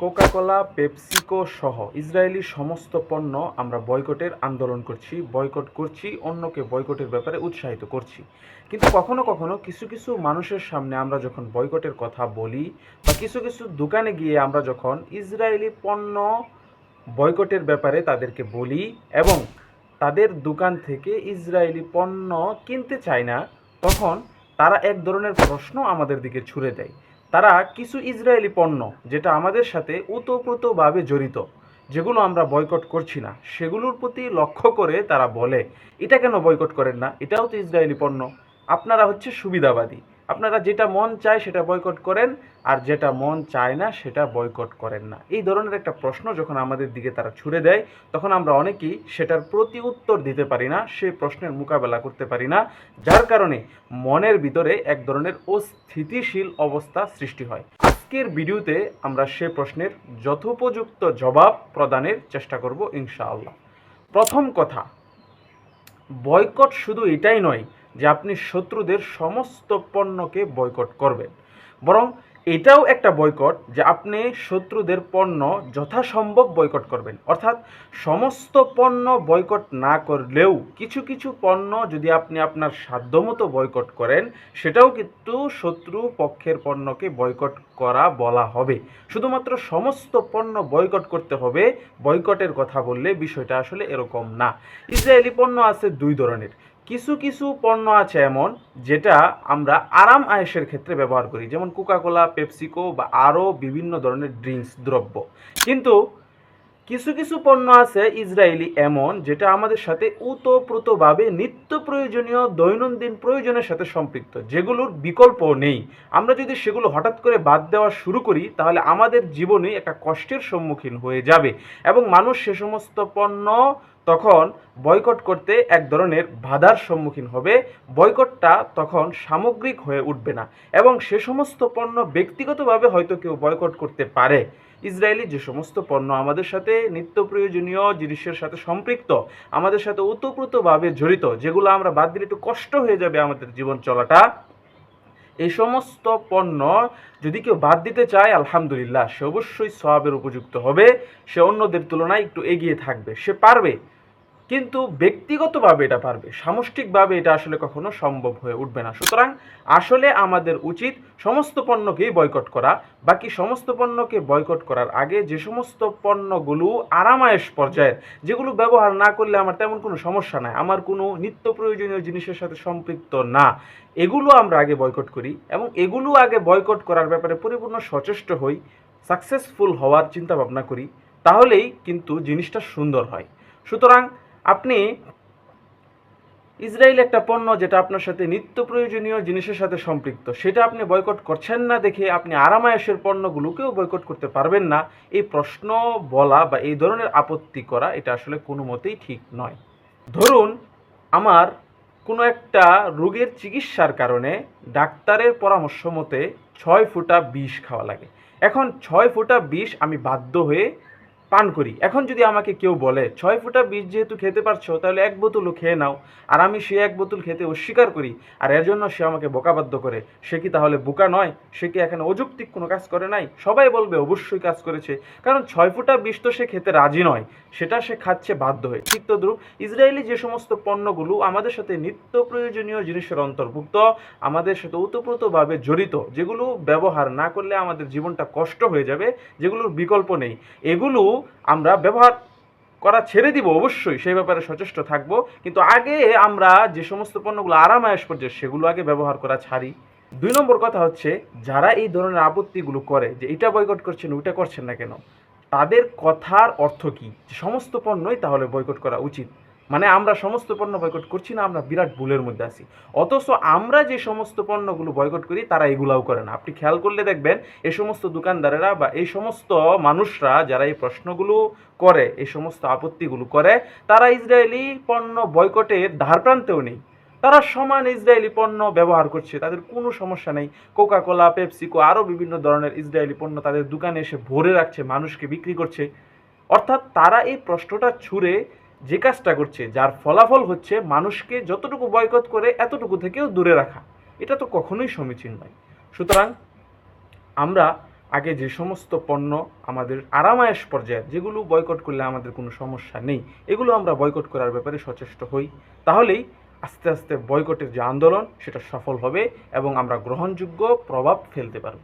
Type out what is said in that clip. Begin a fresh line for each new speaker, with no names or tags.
Coca Cola, PepsiCo সহ Israeli সমস্ত পণ্য আমরা বয়কটের আন্দোলন করছি, বয়কট করছি, অন্যকে বয়কটের ব্যাপারে উৎসাহিত করছি। কিন্তু কখনো কখনো কিছু কিছু মানুষের সামনে আমরা যখন বয়কটের কথা বলি বা কিছু কিছু দোকানে গিয়ে আমরা যখন ইসরায়েলি পণ্য বয়কটের ব্যাপারে তাদেরকে বলি এবং তাদের দোকান থেকে ইসরায়েলি পণ্য কিনতে চায় না, তখন তারা এক ধরনের প্রশ্ন আমাদের দিকে ছুড়ে দেয়। তারা কিছু ইসরায়েলি পণ্য যেটা আমাদের সাথে ওতপ্রোতভাবে জড়িত, যেগুলো আমরা বয়কট করছি না, সেগুলোর প্রতি লক্ষ্য করে তারা বলে, এটা কেন বয়কট করেন না? এটাও তো ইসরায়েলি পণ্য। আপনারা হচ্ছে সুবিধাবাদী। আপনারা যেটা মন চায় সেটা বয়কট করেন, আর যেটা মন চায় না সেটা বয়কট করেন না। এই ধরনের একটা প্রশ্ন যখন আমাদের দিকে তারা ছুড়ে দেয়, তখন আমরা অনেকেই সেটার প্রতি উত্তর দিতে পারি না সেই প্রশ্নের মোকাবেলা করতে পারি না, যার কারণে মনের ভিতরে এক ধরনের অস্থিতিশীল অবস্থা সৃষ্টি হয়। আজকের ভিডিওতে আমরা সে প্রশ্নের যথোপযুক্ত জবাব প্রদানের চেষ্টা করব ইনশাআল্লাহ। প্রথম কথা বয়কট শুধু এটাই নয় যে আপনি শত্রুদের সমস্ত পণ্যকে বয়কট করবেন। বরং এটাও একটা বয়কট যে আপনি শত্রুদের পণ্য যথাসম্ভব বয়কট করবেন। অর্থাৎ সমস্ত পণ্য বয়কট না করলেও কিছু কিছু পণ্য যদি আপনি আপনার সাধ্যমতো বয়কট করেন, সেটাও কিন্তু শত্রু পক্ষের পণ্যকে বয়কট করা বলা হবে। শুধুমাত্র সমস্ত পণ্য বয়কট করতে হবে বয়কটের কথা বললে বিষয়টা আসলে এরকম না। ইসরায়েলি পণ্য আছে দুই ধরনের। কিছু কিছু পণ্য আছে এমন যেটা আমরা আরাম আয়েসের ক্ষেত্রে ব্যবহার করি। যেমন কোকাকোলা পেপসিকো বা আরও বিভিন্ন ধরনের ড্রিঙ্কস দ্রব্য। কিন্তু কিছু কিছু পণ্য আছে ইসরায়েলি এমন যেটা আমাদের সাথে ওতপ্রোতভাবে নিত্য প্রয়োজনীয় দৈনন্দিন প্রয়োজনের সাথে সম্পৃক্ত, যেগুলোর বিকল্প নেই। আমরা যদি সেগুলো হঠাৎ করে বাদ দেওয়া শুরু করি, তাহলে আমাদের জীবনে একটা কষ্টের সম্মুখীন হয়ে যাবে এবং মানুষ সে সমস্ত পণ্য তখন বয়কট করতে এক ধরনের বাধার সম্মুখীন হবে। বয়কটটা তখন সামগ্রিক হয়ে উঠবে না এবং সে সমস্ত পণ্য ব্যক্তিগতভাবে হয়তো কেউ বয়কট করতে পারে। ইসরায়েলি যে সমস্ত পণ্য আমাদের সাথে নিত্য প্রয়োজনীয় জিনিসের সাথে সম্পৃক্ত, আমাদের সাথে ওতপ্রোতভাবে জড়িত, যেগুলো আমরা বাদ দিলে একটু কষ্ট হয়ে যাবে আমাদের জীবন চলাটা, এই সমস্ত পণ্য যদি কেউ বাদ দিতে চায়, আলহামদুলিল্লাহ, সে অবশ্যই সবাবের উপযুক্ত হবে, সে অন্যদের তুলনায় একটু এগিয়ে থাকবে, সে পারবে। কিন্তু ব্যক্তিগতভাবে এটা পারবে, সামষ্টিকভাবে এটা আসলে কখনো সম্ভব হয়ে উঠবে না। সুতরাং আসলে আমাদের উচিত সমস্ত পণ্যকেই বয়কট করা। বাকি সমস্ত পণ্যকে বয়কট করার আগে যে সমস্ত পণ্যগুলো আরামায়েশ পর্যায়ের, যেগুলো ব্যবহার না করলে আমার তেমন কোনো সমস্যা নাই, আমার কোনো নিত্য প্রয়োজনীয় জিনিসের সাথে সম্পৃক্ত না। এগুলো আমরা আগে বয়কট করি এবং এগুলো আগে বয়কট করার ব্যাপারে পরিপূর্ণ সচেষ্ট হই সাকসেসফুল হওয়ার চিন্তা ভাবনা করি, তাহলেই কিন্তু জিনিসটা সুন্দর হয়। সুতরাং আপনি ইসরায়েল একটা পণ্য যেটা আপনার সাথে নিত্য প্রয়োজনীয় জিনিসের সাথে সম্পৃক্ত, সেটা আপনি বয়কট করছেন না দেখে আপনি আরামায়েশের পণ্যগুলোকেও বয়কট করতে পারবেন না, এই প্রশ্ন বলা বা এই ধরনের আপত্তি করা এটা আসলে কোনো মতেই ঠিক নয়। ধরুন, আমার কোনো একটা রোগের চিকিৎসার কারণে ডাক্তারের পরামর্শ মতে ছয় ফুটা বিষ খাওয়া লাগে। এখন ছয় ফুটা বিষ আমি বাধ্য হয়ে পান করি। এখন যদি আমাকে কেউ বলে, ছয় ফুটা বীজ যেহেতু খেতে পারছ, তাহলে এক বোতলও খেয়ে নাও। আর আমি সে এক বোতল খেতে অস্বীকার করি, আর এর জন্য সে আমাকে বোকাবাধ্য করে, সে কি তাহলে বোকা নয়? সে কি এখানে অযৌক্তিক কোনো কাজ করে নাই? সবাই বলবে, অবশ্যই কাজ করেছে। কারণ ছয় ফুটা বীজ তো সে খেতে রাজি নয়, সেটা সে খাচ্ছে বাধ্য হয়ে। ঠিক তদ্রুপ, ইসরায়েলি যে সমস্ত পণ্যগুলো আমাদের সাথে নিত্য প্রয়োজনীয় জিনিসের অন্তর্ভুক্ত, আমাদের সাথে ওতপ্রোতভাবে জড়িত, যেগুলো ব্যবহার না করলে আমাদের জীবনটা কষ্ট হয়ে যাবে, যেগুলোর বিকল্প নেই, এগুলো আমরা ব্যবহার করা ছেড়ে দিব, অবশ্যই সেই ব্যাপারে সচেষ্ট থাকব। কিন্তু আগে আমরা যে সমস্ত পণ্যগুলো আরামায়স পর্যায়ে, সেগুলো আগে ব্যবহার করা ছাড়ি। দুই নম্বর কথা হচ্ছে, যারা এই ধরনের আপত্তিগুলো করে যে এটা বয়কট করছেন, ওইটা করছেন না কেন, তাদের কথার অর্থ কি? সমস্ত পণ্যই তাহলে বয়কট করা উচিত। মানে আমরা সমস্ত পণ্য বয়কট করছি না, আমরা বিরাট ভুলের মধ্যে আছি। অথচ আমরা যে সমস্ত পণ্যগুলো বয়কট করি, তারা এগুলাও করে না। আপনি খেয়াল করলে দেখবেন, এই সমস্ত দোকানদারেরা বা এই সমস্ত মানুষরা যারা এই প্রশ্নগুলো করে, এই সমস্ত আপত্তিগুলো করে, তারা ইসরায়েলি পণ্য বয়কটের ধার প্রান্তেও নেই। তারা সমান ইসরায়েলি পণ্য ব্যবহার করছে, তাদের কোনো সমস্যা নেই। কোকা কোলা পেপসিকো আরও বিভিন্ন ধরনের ইসরায়েলি পণ্য তাদের দোকানে এসে ভরে রাখছে, মানুষকে বিক্রি করছে। অর্থাৎ তারা এই প্রশ্নটা ছুঁড়ে যে কাজটা করছে, যার ফলাফল হচ্ছে মানুষকে যতটুকু বয়কট করে এতটুকু থেকেও দূরে রাখা। এটা তো কখনোই সমীচীন নয়। সুতরাং আমরা আগে যে সমস্ত পণ্য আমাদের আরামায়েশ পর্যায়ে, যেগুলো বয়কট করলে আমাদের কোনো সমস্যা নেই, এগুলো আমরা বয়কট করার ব্যাপারে সচেষ্ট হই। তাহলেই আস্তে আস্তে বয়কটের যে আন্দোলন, সেটা সফল হবে এবং আমরা গ্রহণযোগ্য প্রভাব ফেলতে পারব।